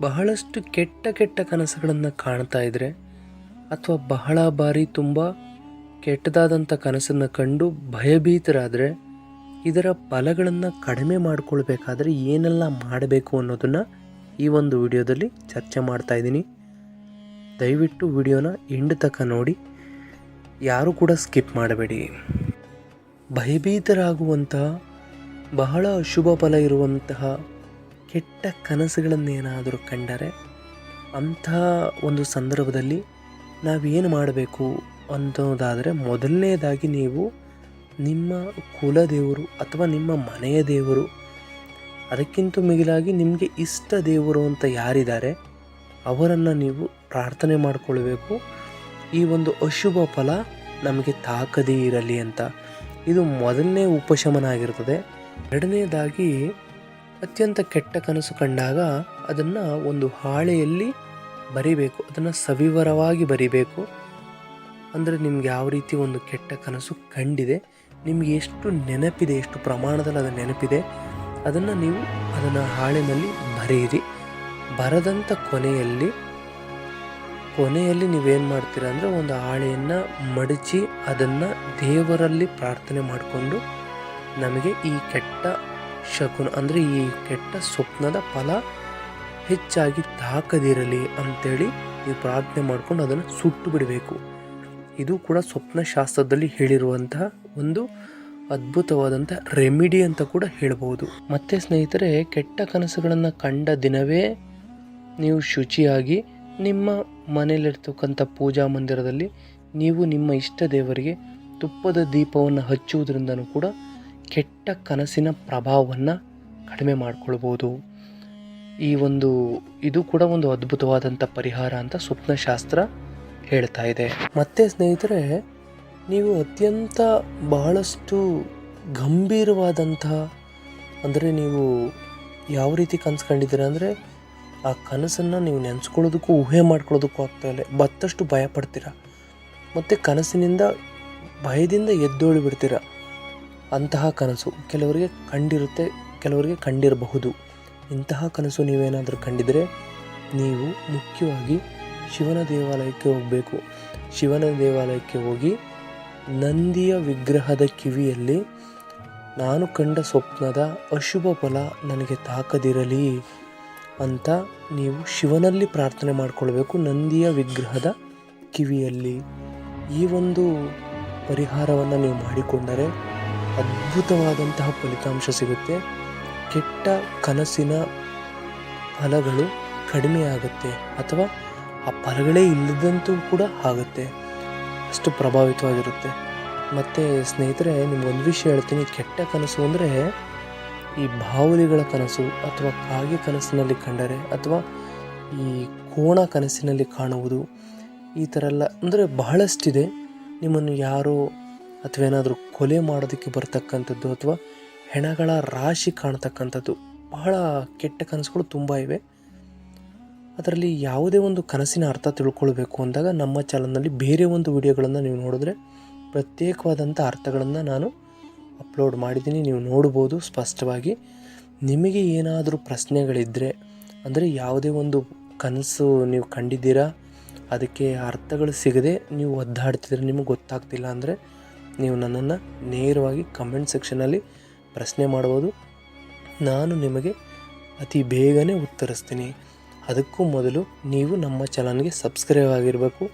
ಬಹಳಷ್ಟು ಕೆಟ್ಟ ಕೆಟ್ಟ ಕನಸುಗಳನ್ನು ಕಾಣ್ತಾ ಇದ್ರೆ ಅಥವಾ ಬಹಳ ಬಾರಿ ತುಂಬ ಕೆಟ್ಟದಾದಂಥ ಕನಸನ್ನು ಕಂಡು ಭಯಭೀತರಾದರೆ ಇದರ ಫಲಗಳನ್ನು ಕಡಿಮೆ ಮಾಡಿಕೊಳ್ಬೇಕಾದ್ರೆ ಏನೆಲ್ಲ ಮಾಡಬೇಕು ಅನ್ನೋದನ್ನು ಈ ಒಂದು ವಿಡಿಯೋದಲ್ಲಿ ಚರ್ಚೆ ಮಾಡ್ತಾ ಇದ್ದೀನಿ. ದಯವಿಟ್ಟು ವಿಡಿಯೋನ ಎಂಡ್ ತಕ್ಕ ನೋಡಿ, ಯಾರು ಕೂಡ ಸ್ಕಿಪ್ ಮಾಡಬೇಡಿ. ಭಯಭೀತರಾಗುವಂತಹ, ಬಹಳ ಶುಭ ಫಲ ಇರುವಂತಹ ಕೆಟ್ಟ ಕನಸುಗಳನ್ನೇನಾದರೂ ಕಂಡರೆ ಅಂಥ ಒಂದು ಸಂದರ್ಭದಲ್ಲಿ ನಾವೇನು ಮಾಡಬೇಕು ಅನ್ನೋದಾದರೆ ಮೊದಲನೇದಾಗಿ ನೀವು ನಿಮ್ಮ ಕುಲದೇವರು ಅಥವಾ ನಿಮ್ಮ ಮನೆಯ ದೇವರು, ಅದಕ್ಕಿಂತ ಮಿಗಿಲಾಗಿ ನಿಮಗೆ ಇಷ್ಟ ದೇವರು ಅಂತ ಯಾರಿದ್ದಾರೆ, ಅವರನ್ನು ನೀವು ಪ್ರಾರ್ಥನೆ ಮಾಡಿಕೊಳ್ಬೇಕು. ಈ ಒಂದು ಅಶುಭ ಫಲ ನಮಗೆ ತಾಕದೇ ಇರಲಿ ಅಂತ. ಇದು ಮೊದಲನೇ ಉಪಶಮನ ಆಗಿರ್ತದೆ. ಎರಡನೇದಾಗಿ ಅತ್ಯಂತ ಕೆಟ್ಟ ಕನಸು ಕಂಡಾಗ ಅದನ್ನು ಒಂದು ಹಾಳೆಯಲ್ಲಿ ಬರಿಬೇಕು, ಅದನ್ನು ಸವಿವರವಾಗಿ ಬರಿಬೇಕು. ಅಂದರೆ ನಿಮ್ಗೆ ಯಾವ ರೀತಿ ಒಂದು ಕೆಟ್ಟ ಕನಸು ಕಂಡಿದೆ, ನಿಮಗೆ ಎಷ್ಟು ನೆನಪಿದೆ, ಎಷ್ಟು ಪ್ರಮಾಣದಲ್ಲಿ ಅದು ನೆನಪಿದೆ, ಅದನ್ನು ನೀವು ಅದನ್ನು ಹಾಳೆಯಲ್ಲಿ ಬರೆಯಿರಿ ಬರದಂಥ ಕೊನೆಯಲ್ಲಿ ಕೊನೆಯಲ್ಲಿ ನೀವೇನು ಮಾಡ್ತೀರಾ ಅಂದರೆ ಒಂದು ಹಾಳೆಯನ್ನು ಮಡಚಿ ಅದನ್ನು ದೇವರಲ್ಲಿ ಪ್ರಾರ್ಥನೆ ಮಾಡಿಕೊಂಡು ನಮಗೆ ಈ ಕೆಟ್ಟ ಶಕುನ ಅಂದರೆ ಈ ಕೆಟ್ಟ ಸ್ವಪ್ನದ ಫಲ ಹೆಚ್ಚಾಗಿ ತಾಕದಿರಲಿ ಅಂತೇಳಿ ನೀವು ಪ್ರಾರ್ಥನೆ ಮಾಡ್ಕೊಂಡು ಅದನ್ನು ಸುಟ್ಟು ಬಿಡಬೇಕು. ಇದು ಕೂಡ ಸ್ವಪ್ನ ಶಾಸ್ತ್ರದಲ್ಲಿ ಹೇಳಿರುವಂತಹ ಒಂದು ಅದ್ಭುತವಾದಂಥ ರೆಮಿಡಿ ಅಂತ ಕೂಡ ಹೇಳ್ಬೋದು ಮತ್ತೆ ಸ್ನೇಹಿತರೆ, ಕೆಟ್ಟ ಕನಸುಗಳನ್ನು ಕಂಡ ದಿನವೇ ನೀವು ಶುಚಿಯಾಗಿ ನಿಮ್ಮ ಮನೆಯಲ್ಲಿರ್ತಕ್ಕಂಥ ಪೂಜಾ ಮಂದಿರದಲ್ಲಿ ನೀವು ನಿಮ್ಮ ಇಷ್ಟ ದೇವರಿಗೆ ತುಪ್ಪದ ದೀಪವನ್ನು ಹಚ್ಚುವುದರಿಂದನೂ ಕೂಡ ಕೆಟ್ಟ ಕನಸಿನ ಪ್ರಭಾವವನ್ನು ಕಡಿಮೆ ಮಾಡಿಕೊಳ್ಬೋದು. ಈ ಒಂದು, ಇದು ಕೂಡ ಒಂದು ಅದ್ಭುತವಾದಂಥ ಪರಿಹಾರ ಅಂತ ಸ್ವಪ್ನಶಾಸ್ತ್ರ ಹೇಳ್ತಾ ಇದೆ. ಮತ್ತೆ ಸ್ನೇಹಿತರೆ, ನೀವು ಅತ್ಯಂತ ಬಹಳಷ್ಟು ಗಂಭೀರವಾದಂಥ, ಅಂದರೆ ನೀವು ಯಾವ ರೀತಿ ಕನಸು ಕಂಡಿದ್ದೀರ ಅಂದರೆ, ಆ ಕನಸನ್ನು ನೀವು ನೆನೆಸ್ಕೊಳ್ಳೋದಕ್ಕೂ, ಊಹೆ ಮಾಡ್ಕೊಳ್ಳೋದಕ್ಕೂ ಆಗ್ತಾ ಇಲ್ಲ. ಬತ್ತಷ್ಟು ಭಯ ಪಡ್ತೀರ ಮತ್ತು ಕನಸಿನಿಂದ, ಭಯದಿಂದ ಎದ್ದೋಳಿ ಬಿಡ್ತೀರ. ಅಂತಹ ಕನಸು ಕೆಲವರಿಗೆ ಕಂಡಿರುತ್ತೆ, ಕೆಲವರಿಗೆ ಕಂಡಿರಬಹುದು. ಇಂತಹ ಕನಸು ನೀವೇನಾದರೂ ಕಂಡಿದರೆ ನೀವು ಮುಖ್ಯವಾಗಿ ಶಿವನ ದೇವಾಲಯಕ್ಕೆ ಹೋಗಬೇಕು. ಶಿವನ ದೇವಾಲಯಕ್ಕೆ ಹೋಗಿ ನಂದಿಯ ವಿಗ್ರಹದ ಕಿವಿಯಲ್ಲಿ ನಾನು ಕಂಡ ಸ್ವಪ್ನದ ಅಶುಭ ಫಲ ನನಗೆ ತಾಕದಿರಲಿ ಅಂತ ನೀವು ಶಿವನಲ್ಲಿ ಪ್ರಾರ್ಥನೆ ಮಾಡಿಕೊಳ್ಬೇಕು ನಂದಿಯ ವಿಗ್ರಹದ ಕಿವಿಯಲ್ಲಿ. ಈ ಒಂದು ಪರಿಹಾರವನ್ನು ನೀವು ಮಾಡಿಕೊಂಡರೆ ಅದ್ಭುತವಾದಂತಹ ಫಲಿತಾಂಶ ಸಿಗುತ್ತೆ. ಕೆಟ್ಟ ಕನಸಿನ ಫಲಗಳು ಕಡಿಮೆ ಆಗುತ್ತೆ ಅಥವಾ ಆ ಫಲಗಳೇ ಇಲ್ಲದಂತೂ ಕೂಡ ಆಗುತ್ತೆ. ಅಷ್ಟು ಪ್ರಭಾವಿತವಾಗಿರುತ್ತೆ. ಮತ್ತು ಸ್ನೇಹಿತರೆ ನಿಮ್ಗೊಂದು ವಿಷಯ ಹೇಳ್ತೀನಿ. ಕೆಟ್ಟ ಕನಸು ಅಂದರೆ ಈ ಬಾವಲಿಗಳ ಕನಸು ಅಥವಾ ಕಾಗೆ ಕನಸಿನಲ್ಲಿ ಕಂಡರೆ ಅಥವಾ ಈ ಕೋಣ ಕನಸಿನಲ್ಲಿ ಕಾಣುವುದು ಈ ಥರ ಎಲ್ಲ ಅಂದರೆ ಬಹಳಷ್ಟಿದೆ. ನಿಮ್ಮನ್ನು ಯಾರೋ ಅಥವಾ ಏನಾದರೂ ಕೊಲೆ ಮಾಡೋದಕ್ಕೆ ಬರ್ತಕ್ಕಂಥದ್ದು ಅಥವಾ ಹೆಣಗಳ ರಾಶಿ ಕಾಣ್ತಕ್ಕಂಥದ್ದು ಬಹಳ ಕೆಟ್ಟ ಕನಸುಗಳು ತುಂಬ ಇವೆ. ಅದರಲ್ಲಿ ಯಾವುದೇ ಒಂದು ಕನಸಿನ ಅರ್ಥ ತಿಳ್ಕೊಳ್ಬೇಕು ಅಂದಾಗ ನಮ್ಮ ಚಾನಲ್ನಲ್ಲಿ ಬೇರೆ ಒಂದು ವಿಡಿಯೋಗಳನ್ನು ನೀವು ನೋಡಿದ್ರೆ ಪ್ರತ್ಯೇಕವಾದಂಥ ಅರ್ಥಗಳನ್ನು ನಾನು ಅಪ್ಲೋಡ್ ಮಾಡಿದ್ದೀನಿ. ನೀವು ನೋಡ್ಬೋದು ಸ್ಪಷ್ಟವಾಗಿ. ನಿಮಗೆ ಏನಾದರೂ ಪ್ರಶ್ನೆಗಳಿದ್ದರೆ ಅಂದರೆ ಯಾವುದೇ ಒಂದು ಕನಸು ನೀವು ಕಂಡಿದ್ದೀರಾ, ಅದಕ್ಕೆ ಅರ್ಥಗಳು ಸಿಗದೆ ನೀವು ಒದ್ದಾಡ್ತಿದ್ರೆ ನಿಮಗೆ ಗೊತ್ತಾಗ್ತಿಲ್ಲ ಅಂದರೆ ನೀವು ನನ್ನನ್ನು ನೇರವಾಗಿ ಕಮೆಂಟ್ ಸೆಕ್ಷನಲ್ಲಿ ಪ್ರಶ್ನೆ ಮಾಡ್ಬೋದು. ನಾನು ನಿಮಗೆ ಅತಿ ಬೇಗನೆ ಉತ್ತರಿಸ್ತೀನಿ. ಅದಕ್ಕೂ ಮೊದಲು ನೀವು ನಮ್ಮ ಚಾನಲ್ಗೆ ಸಬ್ಸ್ಕ್ರೈಬ್ ಆಗಿರಬೇಕು.